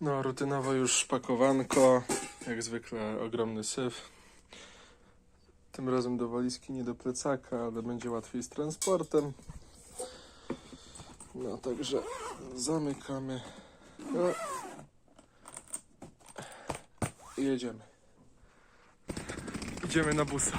No, rutynowo już pakowanko. Jak zwykle ogromny syf. Tym razem do walizki, nie do plecaka, ale będzie łatwiej z transportem. No, także zamykamy. No. Jedziemy. Idziemy na busa.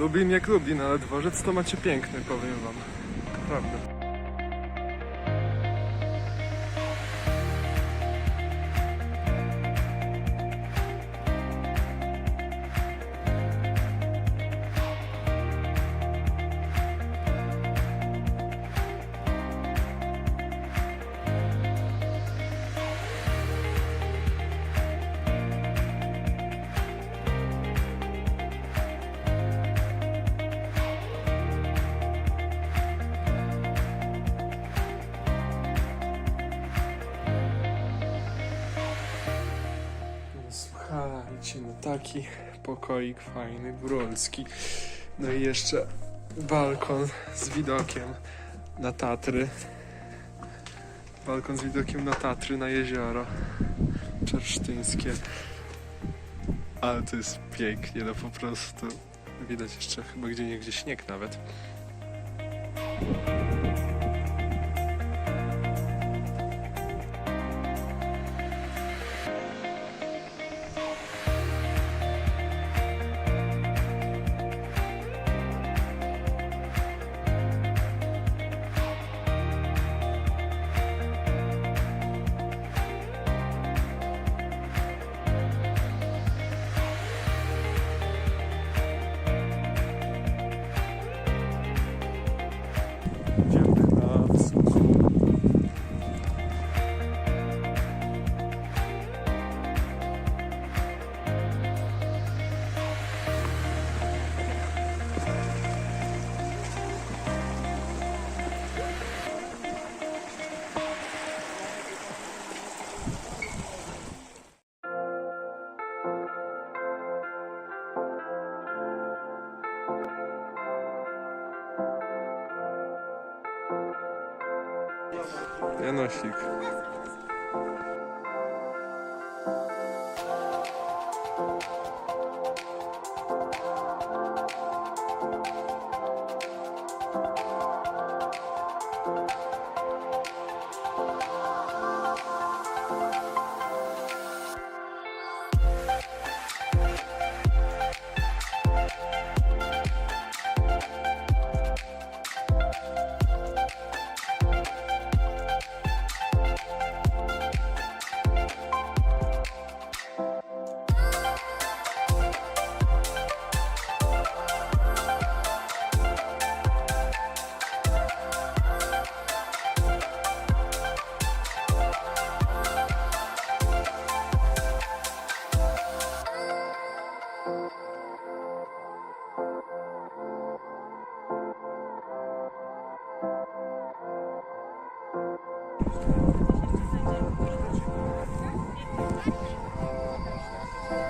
Lublin jak Lublin, ale dworzec to macie piękny, powiem wam. Naprawdę. Taki pokoik fajny, góralski. No i jeszcze balkon z widokiem na Tatry. Balkon z widokiem na Tatry, na jezioro czersztyńskie. Ale to jest pięknie, no po prostu. Widać jeszcze chyba gdzie niegdzie śnieg nawet.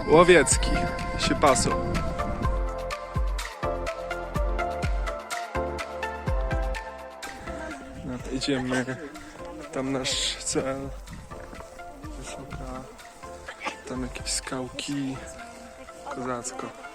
Łowiecki się pasą. No idziemy. Tam nasz cel. Wysoka. Tam jakieś skałki. Kozacko.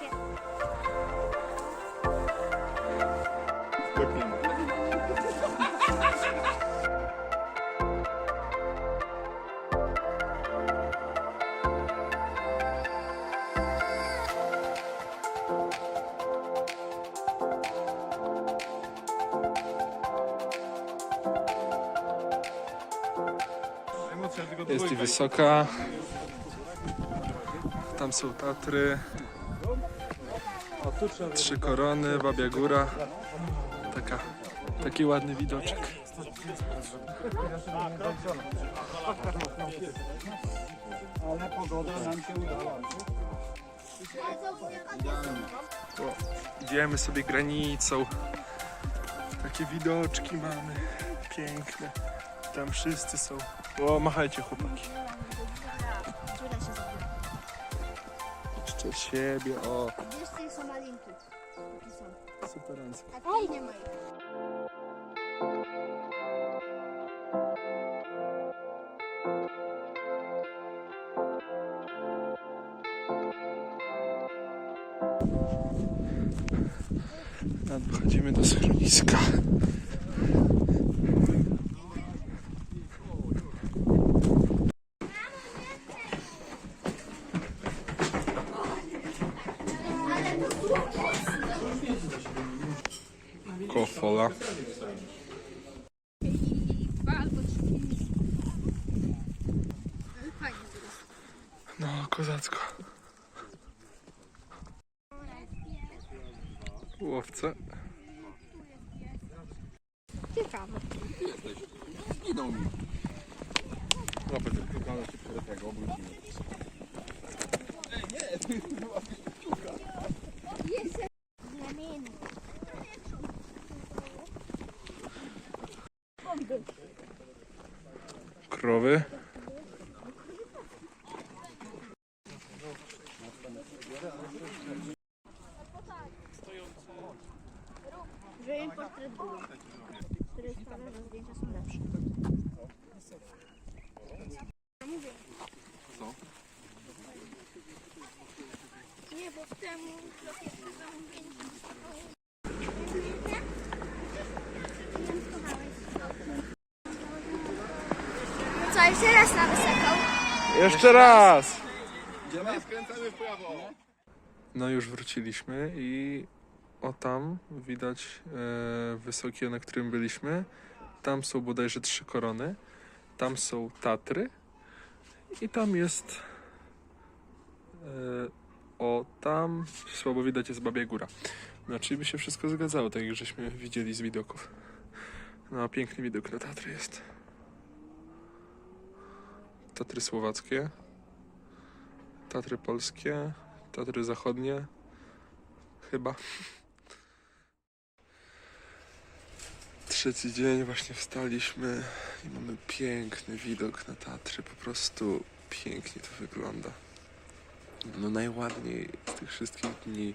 Wysoka. Tam są Tatry. Trzy korony, Babia Góra. Taka, taki ładny widoczek. Ale pogoda nam się udała. Idziemy sobie granicą. Tak jakie widoczki mamy. Piękne. Tam wszyscy są. O, machajcie chłopaki. Jeszcze siebie, o. Wiesz, malinki. Superancko. A nie ma. Nadchodzimy do schroniska. Kofola. Dwa albo trzy. Fajnie to jest. Kozacko. Łowca. Ciekawe. Znamienny. Krowy. Że im portret był. Który sprawia, że zdjęcia są lepsze. Mówię. Co? Nie, bo w temu lokietce zamówienie. Jeszcze raz na wysoką? Jeszcze raz! No już wróciliśmy i o tam widać e, wysokie, na którym byliśmy. Tam są bodajże trzy korony. Tam są Tatry. I tam jest e, o tam słabo widać jest Babia Góra. No czyli by się wszystko zgadzało, tak jak żeśmy widzieli z widoków. No a piękny widok na Tatry jest. Tatry słowackie. Tatry polskie, Tatry zachodnie, chyba. Trzeci dzień, właśnie wstaliśmy i mamy piękny widok na Tatry, po prostu pięknie to wygląda. No najładniej z tych wszystkich dni.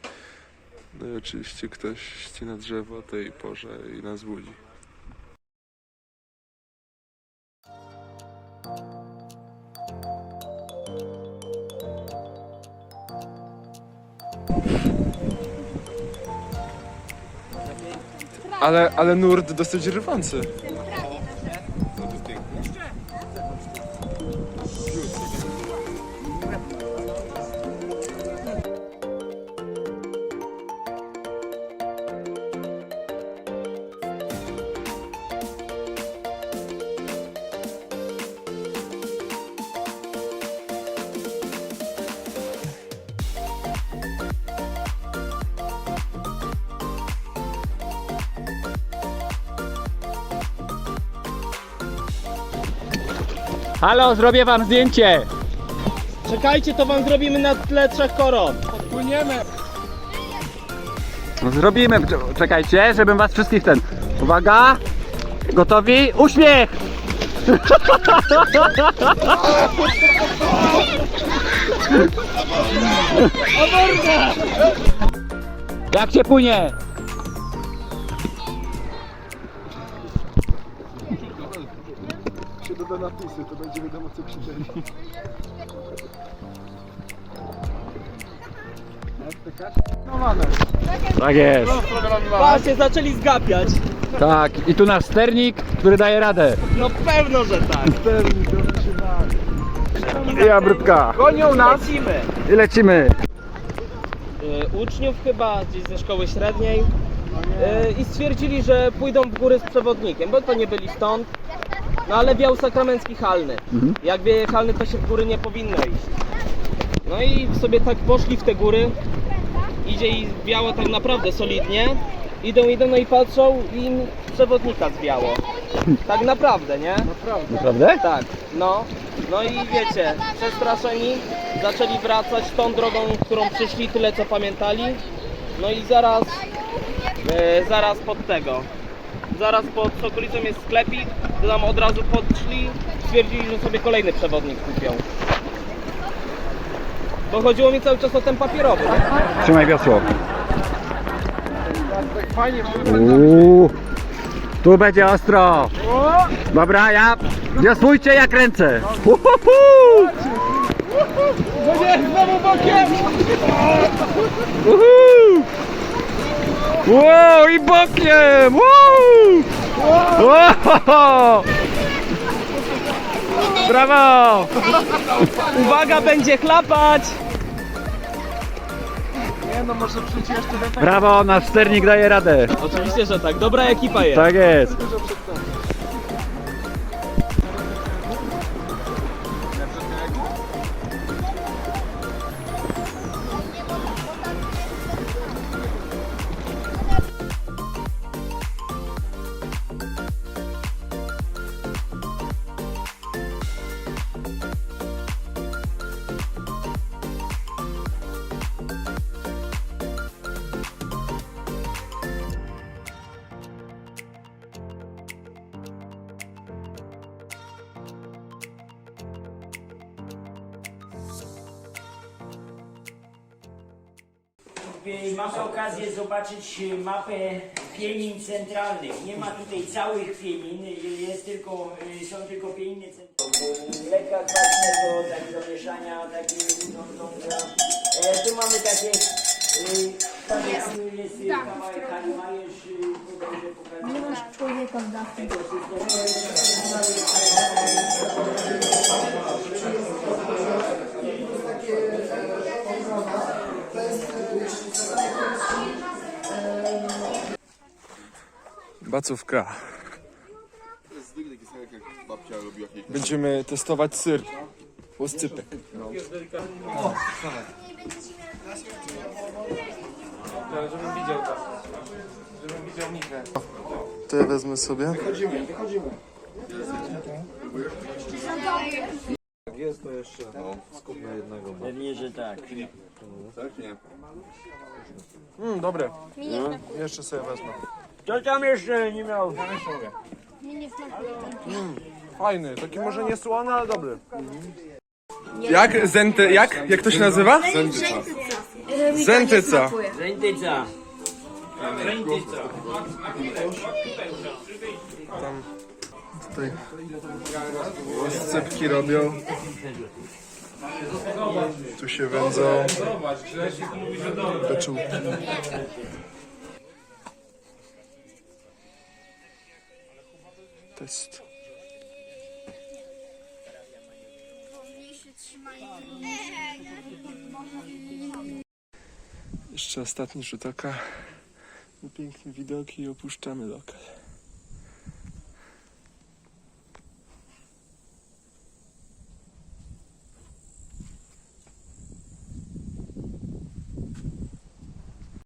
No i oczywiście ktoś ścina drzewo o tej porze i nas budzi. Ale, ale nurt dosyć rywący. Halo, zrobię wam zdjęcie! Czekajcie, to wam zrobimy na tle trzech koron. No zrobimy, Cze- czekajcie, żebym was wszystkich ten... Uwaga! Gotowi? Uśmiech! Jak się płynie? Napisy, to będzie wiadomo co krzyczeli. Tak jest. Właśnie zaczęli zgapiać. Tak, i tu nasz sternik, który daje radę. No pewno, że tak. I abrytka. Gonią nas Lecimy. i lecimy. Y, uczniów chyba gdzieś ze szkoły średniej y, i stwierdzili, że pójdą w góry z przewodnikiem, bo to nie byli stąd. No ale wiał sakramencki halny. Mhm. Jak wieje halny, to się w góry nie powinno iść. No i sobie tak poszli w te góry. Idzie i wiało tak naprawdę solidnie. Idą, idą, no i patrzą i im przewodnika zwiało. Tak naprawdę, nie? Naprawdę? Tak, no. No i wiecie, przestraszeni zaczęli wracać tą drogą, którą przyszli, tyle co pamiętali. No i zaraz, e, zaraz pod tego, zaraz pod Sokolicą jest sklepik, to nam od razu podszli, stwierdzili, że sobie kolejny przewodnik kupią. Bo chodziło mi cały czas o ten papierowy. nie? Trzymaj wiosło. Uuu, tu będzie ostro. Dobra, ja wiosłujcie, ja kręcę. Uhuhu. Uhu. Wow, i bokiem! Wow! Wow! Brawo! Uwaga, będzie chlapać! Brawo, nasz sternik daje radę. Oczywiście, że tak. Dobra ekipa jest. Tak jest. Mamy okazję zobaczyć y, mapę pienin centralnych. Nie ma tutaj całych pienin, y, jest tylko, są tylko pieniny centralne. Lekka kwaśnego, tak do mieszania, takie no, e, Tu mamy takie, tam jest, jest y, kawałek. Nie masz człowieka w dachu. Bacówka. Zwykle taki serek jak babcia robiła kiedyś. Będziemy testować syr. Łoscypek. To ja wezmę sobie. Pewnie, że tak. Tak, nie? Mm, dobre. Jeszcze sobie wezmę. To tam jeszcze nie miał. Smakuje. Fajny, taki może nie słony, ale dobry. Jak? Zenty, jak? Jak to się nazywa? Zentyca. Rętyca. Tam tutaj łoscypki robią. Tu się wędzą beczułki. Test. Jeszcze ostatni rzut oka piękne widoki i opuszczamy lokal.